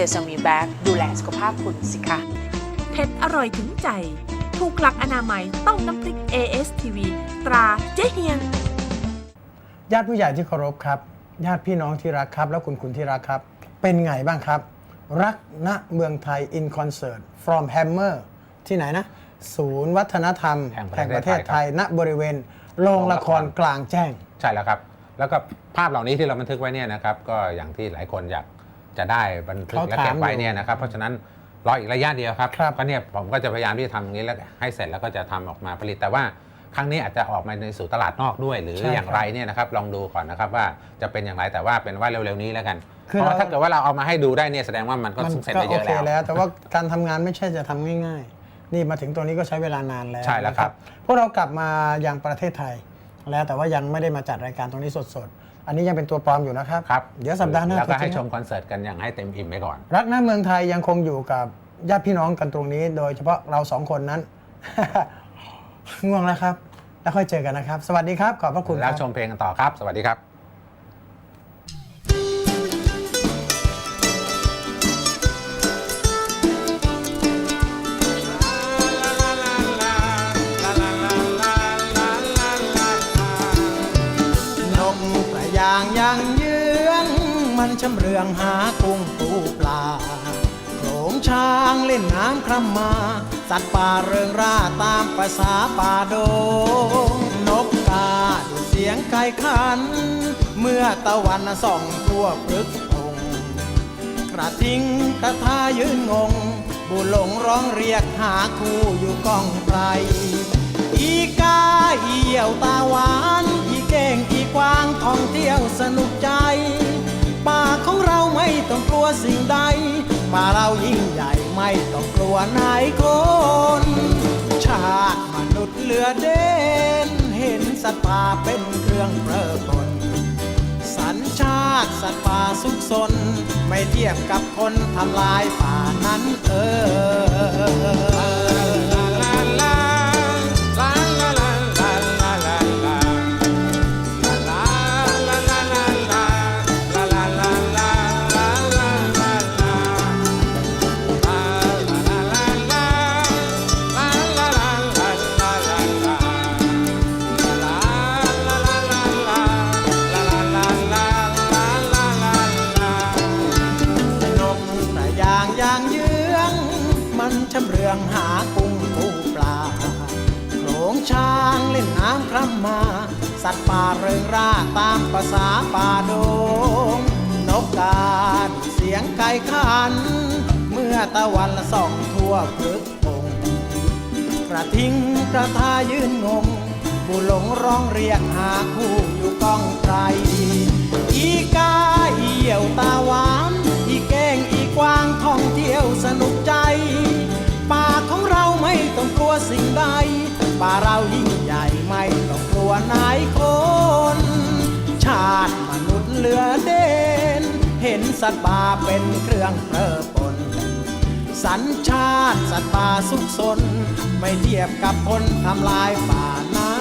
เซซามีแบ็กดูแลสุขภาพคุณสิคะเผ็ดอร่อยถึงใจ ถูกหลักอนามัยต้องน้ำพริก ASTV ตราเจ๊เฮียงญาติผู้ใหญ่ที่เคารพครับ ญาติพี่น้องที่รักครับ และคุณคุณที่รักครับ เป็นไงบ้างครับ รักณเมืองไทย in concert from Hammer ที่ไหนนะ ศูนย์วัฒนธรรมแห่งแห่งปประระเทเทศศไทไทยยณบริเวณโรงละครกลางแจ้ง ใช่แล้วครับ แล้วก็ภาพเหล่านี้ที่เราบันทึกไว้เนี่ยนะครับ ก็อย่างที่หลายคนอยาก จะได้บันทึกเขาและถามเก็บไว้อยู่เนี่ยนะครับ เพราะฉะนั้นรออีกระยะเดียวครับครับก็เนี่ยผมก็จะพยายามที่จะทำอย่างนี้แล้วให้เสร็จแล้วก็จะทำออกมาผลิต แต่ว่าครั้งนี้อาจจะออกมาในสู่ตลาดนอกด้วย หรือใช่อย่างไรเนี่ยนะครับลองดูก่อนนะครับว่าจะเป็นอย่างไรแต่ว่าเป็นว่าเร็วๆนี้แล้วกัน คือเพราะว่าเรา ถ้าเกิดว่าเราเอามาให้ดูได้เนี่ยแสดงว่ามันก็มันเสร็จก็ไปเยโออะเคแล้ว แล้ว แต่ว่าการทำงานไม่ใช่จะทำง่ายๆ นี่มาถึงตัวนี้ก็ใช้เวลานานแล้วใช่แล้วครับ นะพวกเรากลับมายังประเทศไทย แล้วแต่ว่ายังไม่ได้มาจัดรายการตรงนี้สดๆ อันนี้ยังเป็นตัวปลอมอยู่นะครับ ครับเดี๋ยวสัปดาห์หน้าแล้วก็ให้ตัวจชริงมคอนเสิร์ตกันอย่างให้เต็มอิ่มไปก่อน รักหน้าเมืองไทยยังคงอยู่กับญาติพี่น้องกันตรงนี้ โดยเฉพาะเราสองคนนั้น ง่วงแล้วครับ แล้วค่อยเจอกันนะครับ สวัสดีครับ ขอบพระคุณคแล้วรับชมเพลงกันต่อครับ สวัสดีครับ กระยางยังเยื้องมันชำเรืองหากุ้งปูปลาโขงช้างเล่นน้ำคร่ำมา สัตว์ป่าเริงร่าตามภาษาป่าดงนกกาดูเสียงไก่ขัน เมื่อตะวันส่องทั่วพฤกษงกระทิงกระทายืนงง บุหลงร้องเรียกหาคู่อยู่ก้องไกลอีกาเหี่ยวตาหวาน สนุกใจ ป่าของเราไม่ต้องกลัวสิ่งใด ป่าเรายิ่งใหญ่ไม่ต้องกลัวนายคน ชาติมนุษย์เหลือเด่น เห็นสัตว์ป่าเป็นเครื่องเพลิดเพลินสัญชาติสัตว์ป่าสุขสน ไม่เทียบกับคนทำลายป่านั้นเออ ชำเรืองหากุ้งปูปลาโขลงช้างเล่นน้ำคร่ำมา สัตว์ป่าเริงร่าตามภาษาป่าดง นกกาดเสียงไก่ขัน เมื่อตะวันละส่องทั่วพฤกษงกระทิ้งกระทายืนงงบุหลงร้องเรียกหาคู่อยู่ก้องไกลอีกาเหี่ยวตาวา ป่าเรายิ่งใหญ่ไม่ต้องกลัวนายคน ชาติมนุษย์เหลือเด่น เห็นสัตว์ป่าเป็นเครื่องเพลิดเพลินสัญชาติสัตว์ป่าสุขสน ไม่เทียบกับคนทำลายป่านา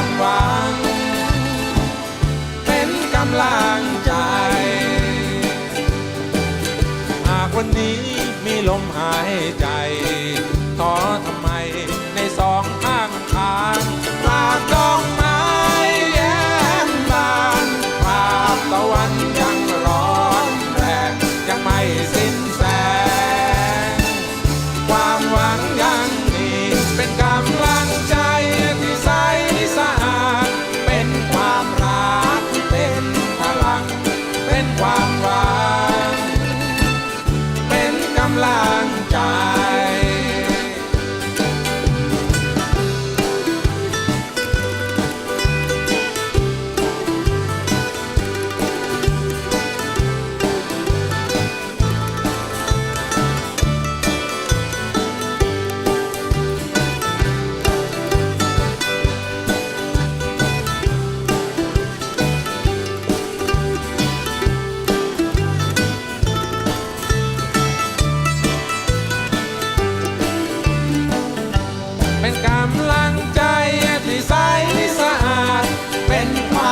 ความหวัง เป็นกำลังใจ หากวันนี้มีลมหายใจท้อทำไมในสองข้างทางกราบดอกไม้แย้มบานภาพตะวันยังร้อนแรงยังไม่สิ้นแสง ความหวังยังมีเป็นกำ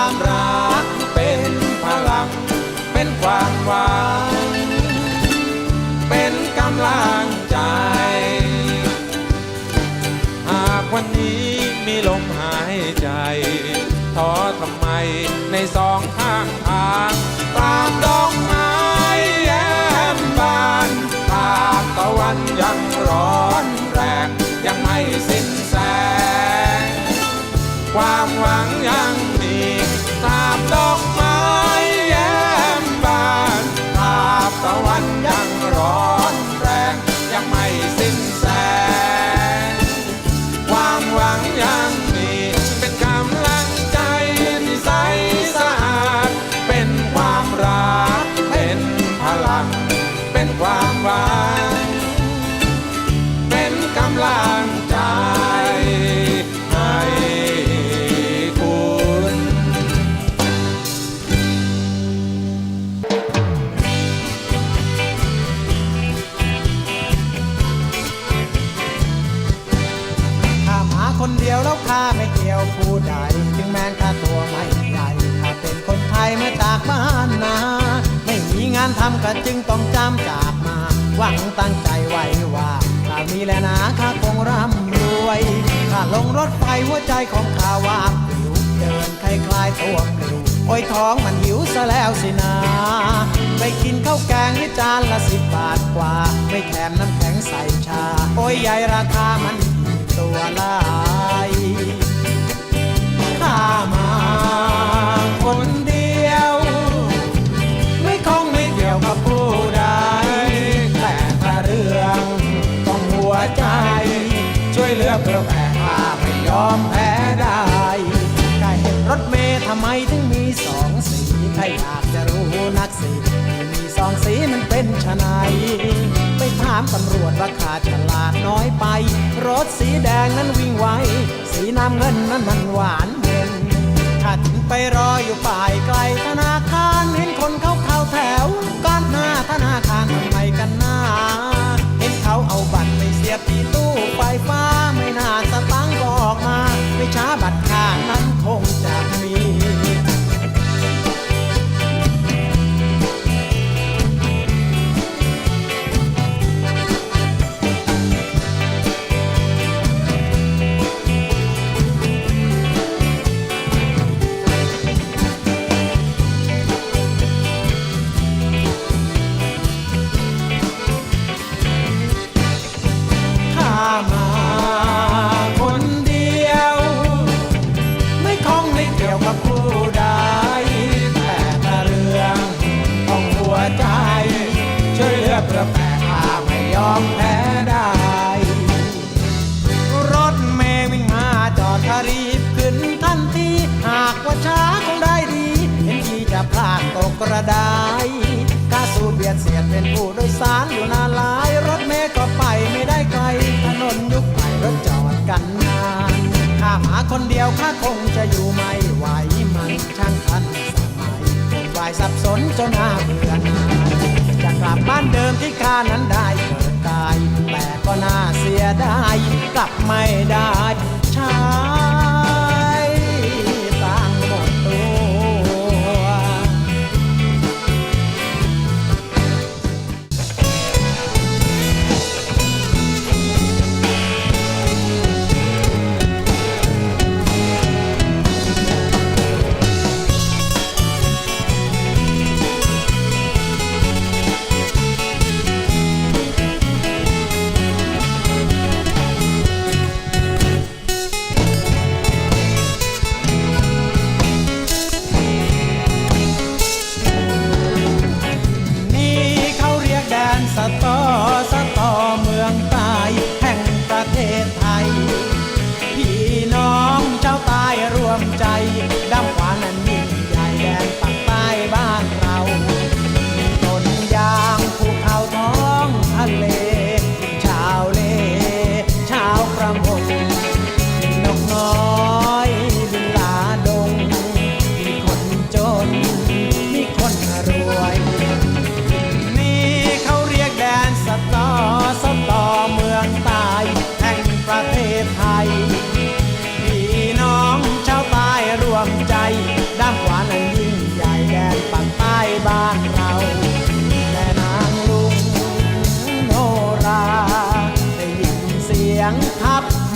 ความรักเป็นพลัง เป็นความหวัง เป็นกำลังใจ หากวันนี้มีลมหายใจท้อทำไมในสองข้างทางตามดอกไม้แย้มบานตามตะวันยังร้อนแรงยังไม่สิ้นแสง ความหวังยังานทำก็จึงต้องจำจากมา หวังตั้งใจไว้ว่าถ้ามีแล้วนะข้าคงร่ำรวยข้าลงรถไฟหัวใจของข้าว่าบวิวเดินคล้ายๆตัวปลิวโอ้ยท้องมันหิวซะแล้วสินะไปกินข้าวแกงนี่จานละสิบบาทกว่า ไม่แถมน้ำแข็งใส่ชา โอ้ยใหญ่ราคามันตัวลายามตำรวจว่าขาฉลาดน้อยไป รถสีแดงนั้นวิ่งไว สีน้ำเงินนั้นมันหวานเย็นถ้าถึงไปรออยู่ป่ายไกลธนาคารเห็นคนเขาเข้าแถวก้อนหน้าธนาคารทำไมกันหน้า เห็นเขาเอาบัตรไปเสียบที่ตู้ไฟฟ้าไม่น่าสตังค์ก็ออกมา ไม่ช้าบัตรค่านั้นคง กับผู้ใดแต่ถ้าเรื่องของหัวใจ ช่วยเหลือเพื่อแผ่ข้าไม่ยอมแพ้ได้ รถเมย์วิ่งมาจอดคารีบขึ้นทันทีหากว่าช้าคงได้ดี เห็นทีจะพลาดตกกระไดข้าสู้เบียดเสียดเป็นผู้โดยสารอยู่นานหลาย รถเมย์ก็ไปไม่ได้ไกลถนนยุคใหม่รถจอดกันนานข้ามาคนเดียวข้าคงจะอยู่ จนหน้าเบื่อจะกลับบ้านเดิมที่ข้านั้นได้เกิดตาย แต่ก็น่าเสียดายกลับไม่ได้ชา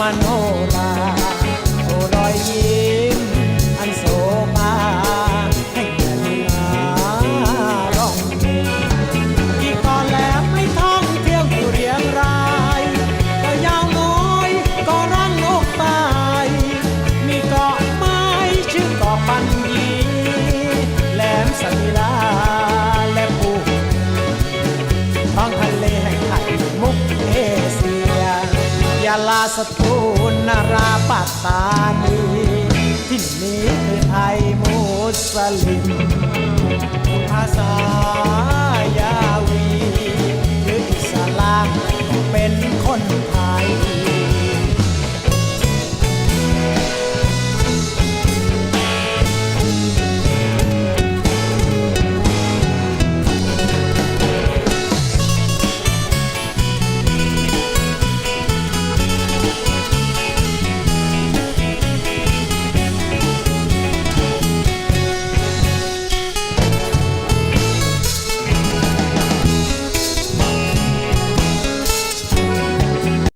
มโนราาสตูนนาราปัตตานีที่นี้คือไทยมุสลิมภาษายาวีหรือสลามเป็นคนไทย